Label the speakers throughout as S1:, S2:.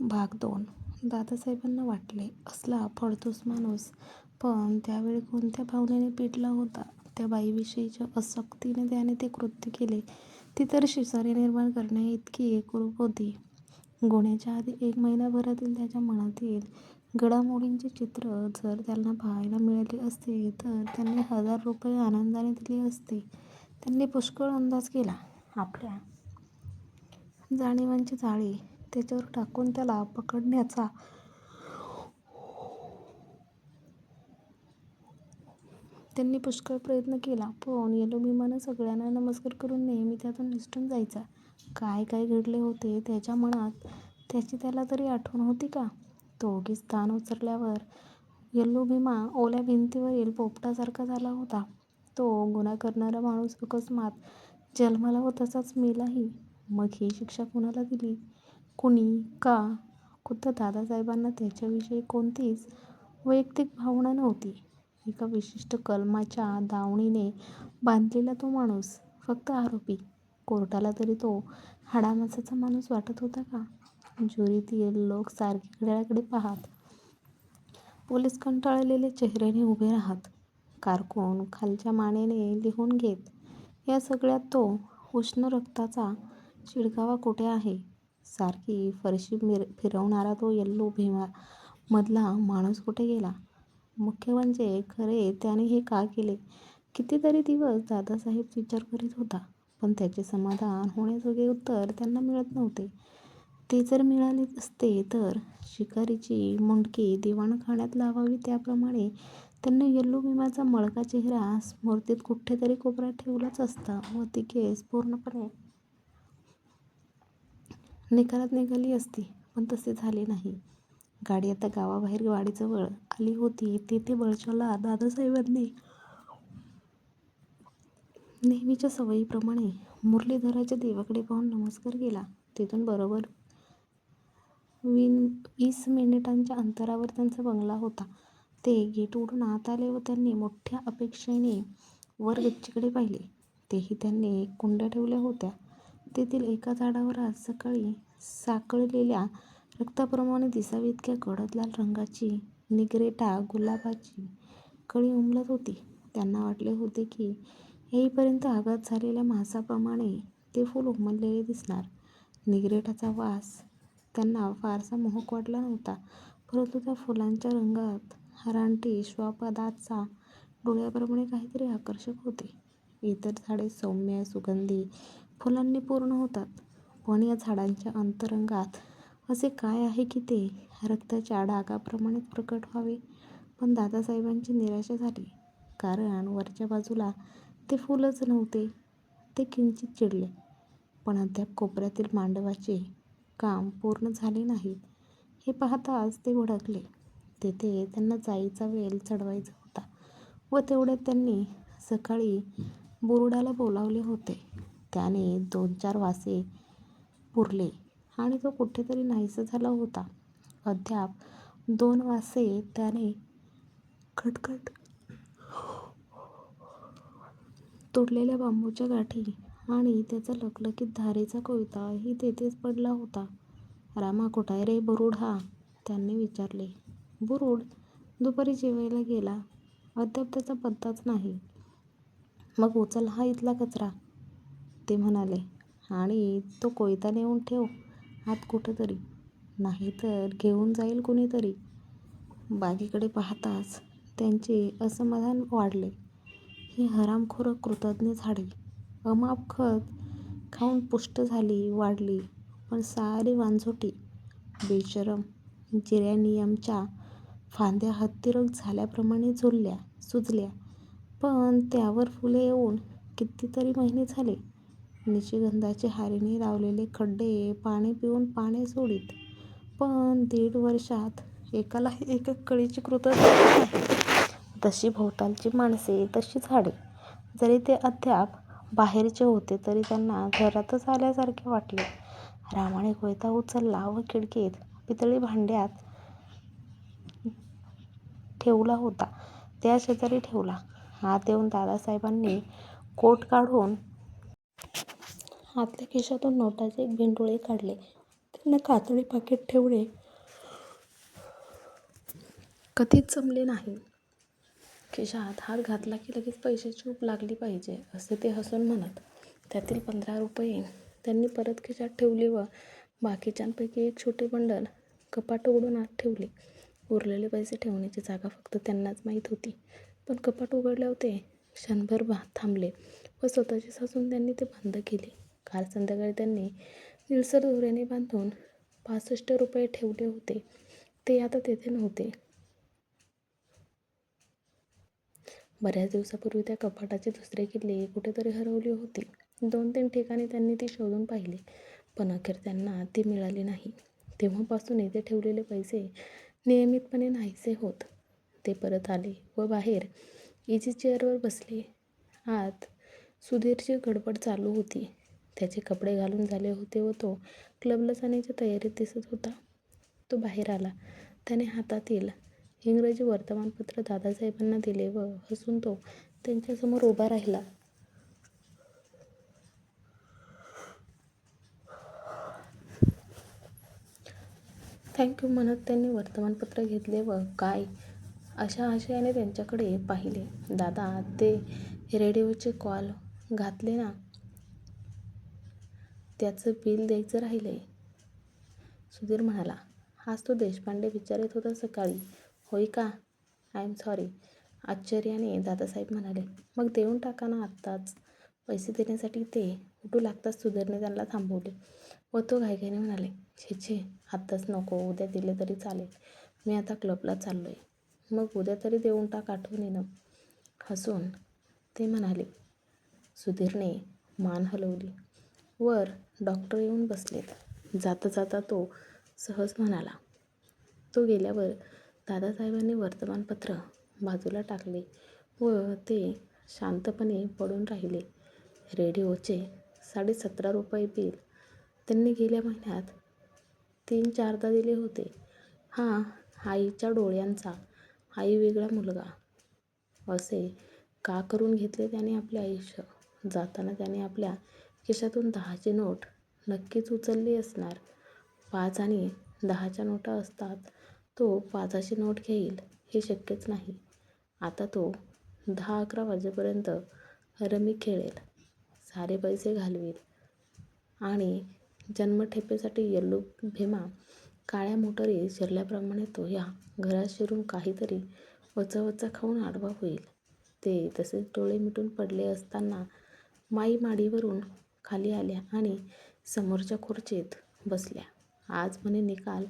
S1: भाग दोन दादासाहेबांना वाटले असला फडतूस माणूस पण त्यावेळी कोणत्या भावनेने पिडला होता त्या बाईविषयीच्या आसक्तीने त्याने ते कृत्य केले ती तर शिसारी निर्माण करण्याइतकी एकरूप होती. गुन्ह्याच्या आधी एक महिन्याभरातील त्याच्या मनातील घडामोडींचे चित्र जर त्यांना पाहायला मिळाले असते, तर त्यांनी हजार रुपये आनंदाने दिले असते. त्यांनी पुष्कळ अंदाज केला. आपल्या जाणिवांची जाळी त्याच्यावर टाकून त्याला पकडण्याचा. त्यांनी पुष्कळ प्रयत्न केला पण येलो भीमानं सगळ्यांना नमस्कार करून नेहमी त्यातून निसटून जायचा. काय काय घडले होते त्याच्या मनात त्याची त्याला तरी आठवण होती का? तो उगीच स्थान ओसरल्यावर येल्लो भीमा ओल्या भिंतीवरील पोपटासारखा झाला होता. तो गुन्हा करणारा माणूस अकस्मात जन्माला व तसाच मेलाही. मग ही शिक्षा कुणाला दिली? कुणी? का? खुद्द दादासाहेबांना त्याच्याविषयी कोणतीच वैयक्तिक भावना नव्हती. एका विशिष्ट कलमाच्या दावणीने बांधलेला तो माणूस फक्त आरोपी. कोर्टाला तरी तो हाडामासाचा माणूस वाटत होता का? ज्युरीतील लोक सारखे घड्याळाकडे पाहात. पोलीस कंटाळलेले चेहऱ्याने उभे राहात. कारकून खालच्या मानेने लिहून घेत. या सगळ्यात तो उष्ण रक्ताचा शिडकावा कुठे आहे? सारखी फरशी मिर फिरवणारा तो एल्लू भीमामधला माणूस कुठे गेला? मुख्य म्हणजे खरे त्याने हे का केले? कितीतरी दिवस दादासाहेब विचार करीत होता पण त्याचे समाधान होण्याजोगे उत्तर त्यांना मिळत नव्हते. ते जर मिळाले असते तर शिकारीची मुंडकी दिवाणखान्यात लावावी त्याप्रमाणे त्यांनी येल्लो भीमाचा मळका चेहरा स्मृतीत कुठेतरी कोपऱ्यात ठेवलाच असता व ती केस पूर्णपणे निकालात निघाली असती. पण तसे झाले नाही. गाडी आता गावाबाहेर वाडीजवळ आली होती. तेथे बळशाला दादासाहेबांनी नेहमीच्या सवयीप्रमाणे मुरलीधराच्या देवाकडे पाहून नमस्कार केला. तिथून बरोबर वीस मिनिटांच्या अंतरावर त्यांचा बंगला होता. ते गेट उडून आत आले व त्यांनी मोठ्या अपेक्षेने वर गच्चीकडे पाहिले. तेही त्यांनी कुंड्या ठेवल्या होत्या. तेथील एका झाडावर आज सकाळी साकळलेल्या रक्ताप्रमाणे दिसावी इतक्या गडद लाल रंगाची निगरेटा गुलाबाची कळी उमलत होती. त्यांना वाटले होते की येईपर्यंत आघात झालेल्या मांसाप्रमाणे ते फूल उमललेले दिसणार. निगरेटाचा वास त्यांना फारसा मोहक वाटला नव्हता परंतु त्या फुलांच्या रंगात रानटी श्वापदाचा डोळ्याप्रमाणे काहीतरी आकर्षक होते. इतर झाडे सौम्य सुगंधी फुलांनी पूर्ण होतात पण या झाडांच्या अंतरंगात असे काय आहे की ते रक्ताच्या डागाप्रमाणेच प्रकट व्हावे? पण दादासाहेबांची निराशा झाली. कारण वरच्या बाजूला ते फुलच नव्हते. ते किंचित चिडले. पण अद्याप कोपऱ्यातील मांडवाचे काम पूर्ण झाले नाही हे पाहताच ते भडकले. तेथे त्यांना जाईचा वेल चढवायचा होता व तेवढ्यात त्यांनी सकाळी बोर्डाला बोलावले होते. त्याने दोन चार वासे पुरले आणि तो कुठेतरी नाहीसा झाला होता. अद्याप दोन वासे त्याने खटखट तोडलेल्या बांबूच्या गाठी आणि त्याचा लखलखीत धारेचा कोयताही तेथेच पडला होता. रामा कुठाय रे बुरुड हा? त्यांनी विचारले. बुरुड दुपारी जेवायला गेला. अद्याप त्याचा पत्ताच नाही. मग उचल हा इथला कचरा. ते म्हणाले. आणि तो कोयता नेऊन ठेव आत कुठंतरी नाहीतर घेऊन जाईल कुणीतरी. बागेकडे पाहताच त्यांचे असमाधान वाढले. ही हरामखोर कृतघ्न झाडे अमाप खत खाऊन पुष्ट झाली वाढली पण सारी वांझोटी. बेशरम जिरॅनियमच्या फांद्या हत्तीरोग झाल्याप्रमाणे झुलल्या सुजल्या. पण त्यावर फुले येऊन कितीतरी महिने झाले. निशिगंधाचे हारीने लावलेले खड्डे पाणी पिऊन पाने सोडीत. पण दीड वर्षात एकालाही एका कळीची कृतज्ञता नाही. तशी भोवतालची माणसे तशी झाडे. जरी ते अद्याप बाहेरचे होते तरी त्यांना घरातच आल्यासारखे वाटले. रामाने कोयता उचलला व खिडकीत पितळी भांड्यात ठेवला होता त्या शेजारी ठेवला. आत येऊन दादासाहेबांनी कोट काढून आतल्या खिशातून नोटाचे एक भेंडोळे काढले. त्यांना कातडी पाकिट ठेवले कधीच जमले नाही. खिशात हात घातला की लगेच पैशाची ऊब लागली पाहिजे असे ते हसून म्हणत. त्यातील पंधरा रुपये त्यांनी परत खिशात ठेवले व बाकीच्यांपैकी एक छोटे बंडल कपाट उघडून आत ठेवले. उरलेले पैसे ठेवण्याची जागा फक्त त्यांनाच माहीत होती. पण कपाट उघडल्यावर ते क्षणभर थांबले व स्वतःची सासून त्यांनी ते बंद केले. काल संध्याकाळी त्यांनी निळसर दोऱ्याने बांधून पासष्ट रुपये ठेवले होते ते आता तेथे नव्हते. बऱ्याच दिवसापूर्वी त्या कपाटाचे दुसरे किल्ले कुठेतरी हरवली होती. दोन-तीन ठिकाणी त्यांनी ती शोधून पाहिली पण अखेर त्यांना ती मिळाली नाही. तेव्हापासून येथे ठेवलेले पैसे नियमितपणे नाहीसे होत. ते परत आले व बाहेर इजी चेअरवर बसले. आत सुधीरची गडबड चालू होती. त्याचे कपडे घालून झाले होते व तो क्लबला जाण्याच्या तयारीत दिसत होता. तो बाहेर आला. त्याने हातातील इंग्रजी वर्तमानपत्र दादासाहेबांना दिले व हसून तो त्यांच्यासमोर उभा राहिला. थँक्यू म्हणत त्यांनी वर्तमानपत्र घेतले व काय अशा आशयाने त्यांच्याकडे पाहिले. दादा ते रेडिओचे कॉल घातले ना त्याचं बिल द्यायचं राहिलंय. सुधीर म्हणाला. हाच तो देशपांडे विचारत होता सकाळी. होय का? आय एम सॉरी आश्चर्याने दादासाहेब म्हणाले. मग देऊन टाका ना आत्ताच. पैसे देण्यासाठी ते उठू लागताच सुधीरने त्यांना थांबवले व तो घाईघाईने म्हणाले. छे छे आत्ताच नको उद्या दिले तरी चालेल. मी आता क्लबला चाललो आहे मग उद्या तरी देऊन टाक आठवणीनं हसून ते म्हणाले. सुधीरने मान हलवली. वर डॉक्टर येऊन बसलेत. जाता जाता तो सहज म्हणाला. तो गेल्यावर दादासाहेबांनी वर्तमानपत्र बाजूला टाकले व ते शांतपणे पडून राहिले. रेडिओचे साडेसतरा रुपये बिल त्यांनी गेल्या महिन्यात तीन-चारदा दिले होते. हा आईच्या डोळ्यांचा आई वेगळा मुलगा असे का करून घेतले त्याने आपले आयुष्य? जाताना त्याने आपल्या खिशातून दहाची नोट नक्कीच उचलली असणार. पाच आणि दहाच्या नोटा असतात तो पाचाची नोट घेईल हे शक्यच नाही. आता तो दहा-अकरा वाजेपर्यंत रमी खेळेल. सारे पैसे घालवील आणि जन्मठेपेसाठी येल्लो भेमा काळ्या मोटारी शिरल्याप्रमाणे तो या घरात शिरून काहीतरी वचावचा खाऊन आडवा होईल. ते तसेच डोळे मिटून पडले असताना माई माडीवरून खाली आल्या आणि समोरच्या खुर्चीत बसल्या. आज म्हणे निकाल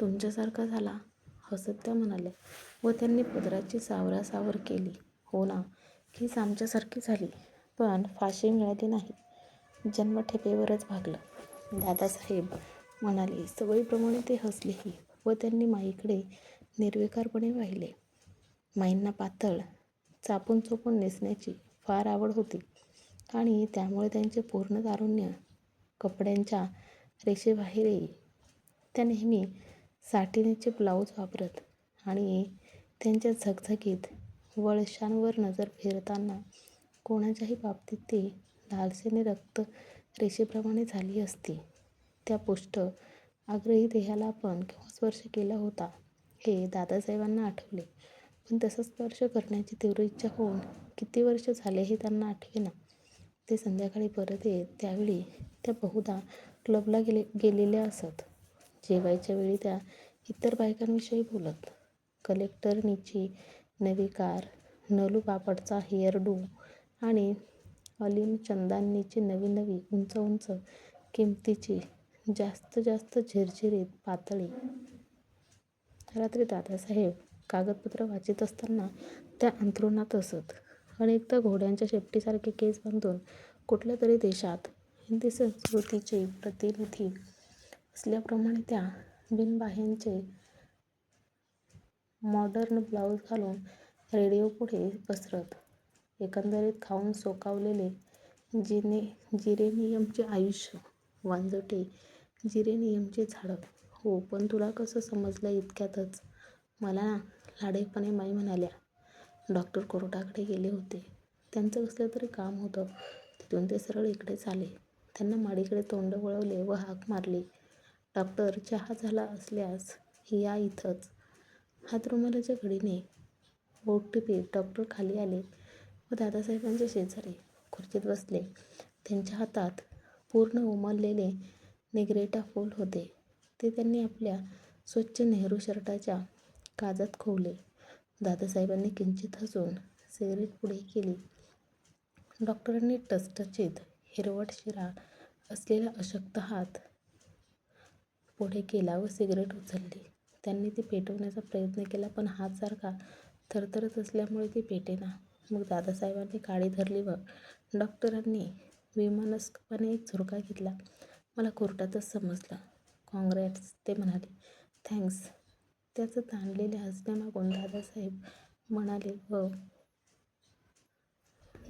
S1: तुमच्यासारखा झाला हसत त्या म्हणाल्या व त्यांनी पदराची सावरासावर केली. हो ना हीच आमच्यासारखी झाली पण फाशी मिळाली नाही. जन्मठेपेवरच भागलं. दादासाहेब म्हणाले. सवयीप्रमाणे ते हसलेही व त्यांनी माईकडे निर्विकारपणे पाहिले. माईंना पातळ, चापून-चोपून नेसण्याची फार आवड होती आणि त्यामुळे त्यांचे पूर्ण तारुण्य कपड्यांच्या रेषेबाहेर येई. त्या नेहमी साटिनचे ब्लाऊज वापरत आणि त्यांच्या झगझगीत वळशांवर नजर फिरताना कोणाच्याही बाबतीत ती लालसेने रक्त-रेषेप्रमाणे झाली असती. त्या पुष्ट, आग्रही देहाला आपण केव्हा स्पर्श केला होता हे दादासाहेबांना आठवले. पण तसा स्पर्श करण्याची तीव्र इच्छा होऊन किती वर्ष झाले हे त्यांना आठवेना. ते संध्याकाळी परत येत त्यावेळी त्या बहुधा क्लबला गेले गेलेल्या असत. जेवायच्या वेळी त्या इतर बायकांविषयी बोलत. कलेक्टरनीची नवी कार, नलू बापटचा हेअर डू आणि अलीन चंदानीची नवी नवी उंच-उंच किमतीची जास्त जास्त झिरझिरीत पातळी. रात्री दादासाहेब कागदपत्र वाचित असताना त्या अंथरुणात असत. अनेकदा घोड्यांच्या शेपटीसारखे केस बांधून कुठल्यातरी देशात हिंदी संस्कृतीचे प्रतिनिधी असल्याप्रमाणे त्या बिनबाह्यांचे मॉडर्न ब्लाऊज घालून रेडिओपुढे पसरत. एकंदरीत खाऊन सोकावलेले जिने जिरेनियमचे आयुष्य. वांजटे जिरेनियमचे झाडं. हो पण तुला कसं समजलं इतक्यातच? मला ना लाडेपणे माई म्हणाल्या. डॉक्टर कोर्टाकडे गेले होते. त्यांचं कसलं तरी काम होतं. तिथून ते सरळ इकडेच आले. त्यांना माडीकडे तोंड वळवले व हाक मारली. डॉक्टर चहा झाला असल्यास या इथंच. हात रुमालाच्या घडीने ओठ टिपीत डॉक्टर खाली आले व दादासाहेबांच्या शेजारी खुर्चीत बसले. त्यांच्या हातात पूर्ण उमललेले निग्रेटा फूल होते. ते त्यांनी आपल्या स्वच्छ नेहरू शर्टाच्या काजात खोवले. दादासाहेबांनी किंचित हसून सिगारेट पुढे केली. डॉक्टरांनी टचटचीत हिरवट शिरा असलेला अशक्त हात पुढे केला व सिगारेट उचलली. त्यांनी ती पेटवण्याचा प्रयत्न केला पण हात सारखा थरथरत असल्यामुळे ती पेटेना. मग दादासाहेबांनी काळी धरली व डॉक्टरांनी विमानस्कपणे एक झुरका घेतला. मला कोर्टातच समजलं. कॉंग्रॅट्स ते म्हणाले. थँक्स. त्याचं ताणलेल्या हसण्यामागून दादासाहेब म्हणाले व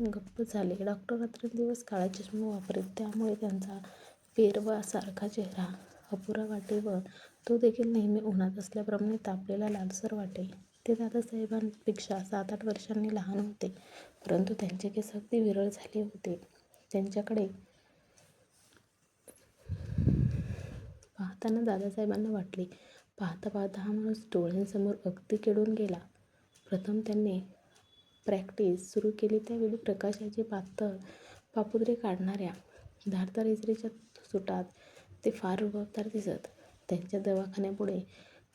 S1: गप्प झाले. डॉक्टर रात्रंदिवस काळा चष्मा वापरत त्यामुळे त्यांचा पेरवासारखा चेहरा अपुरा वाटे व तो देखील नेहमी उन्हात असल्याप्रमाणे तापलेला लालसर वाटे. ते दादासाहेबांपेक्षा सात-आठ वर्षांनी लहान होते परंतु त्यांचे केस अगदी विरळ झाले होते. त्यांच्याकडे पाहताना दादासाहेबांना वाटले. पाहता पाहता हा माणूस डोळ्यांसमोर अगदी केंडून गेला. प्रथम त्यांनी प्रॅक्टिस सुरू केली त्यावेळी प्रकाशाची पातळ पापुद्रे काढणाऱ्या धारदार इजरीच्या सुटात ते फार रुबाबदार दिसत. त्यांच्या दवाखान्यापुढे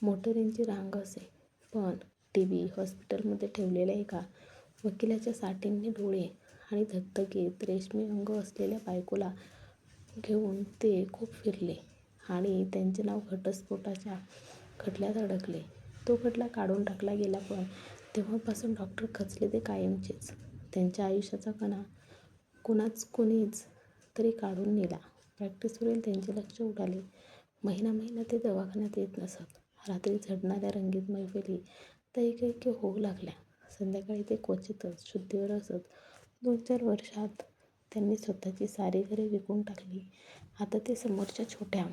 S1: मोटरींची रांग असे. पण टी. बी. हॉस्पिटलमध्ये ठेवलेल्या एका वकिलाच्या साठींनी डोळे आणि धगधगीत रेशमी अंग असलेल्या बायकोला घेऊन ते खूप फिरले आणि त्यांचे नाव घटस्फोटाच्या खटल्यात अडकले. तो खटला काढून टाकला गेला पण तेव्हापासून डॉक्टर खचले ते कायमचेच. त्यांच्या आयुष्याचा कणा कुणाचकुणीच तरी काढून नेला. प्रॅक्टिसवरील त्यांचे लक्ष उडाले. महिना महिना ते दवाखान्यात येत नसत. रात्री झडणाऱ्या रंगीत मैफिली आता एकेएकी होऊ लागल्या. संध्याकाळी ते क्वचितच शुद्धीवर असत. दोन-चार वर्षांत त्यांनी स्वतःची सारी घरे विकून टाकली. आता ते समोरच्या छोट्या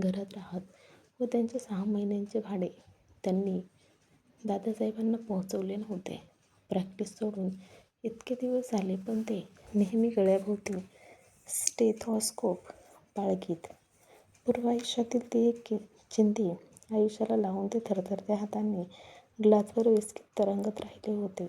S1: घरात राहत व त्यांचे सहा महिन्यांचे भाडे त्यांनी दादासाहेबांना पोहोचवले नव्हते. प्रॅक्टिस सोडून इतके दिवस झाले पण ते नेहमी गळ्याभोवती स्टेथॉस्कोप बाळगीत. पूर्व आयुष्यातील ती एक चिंधी आयुष्याला लावून ते थरथरत्या हातांनी ग्लासभर विस्कीत तरंगत राहिले होते.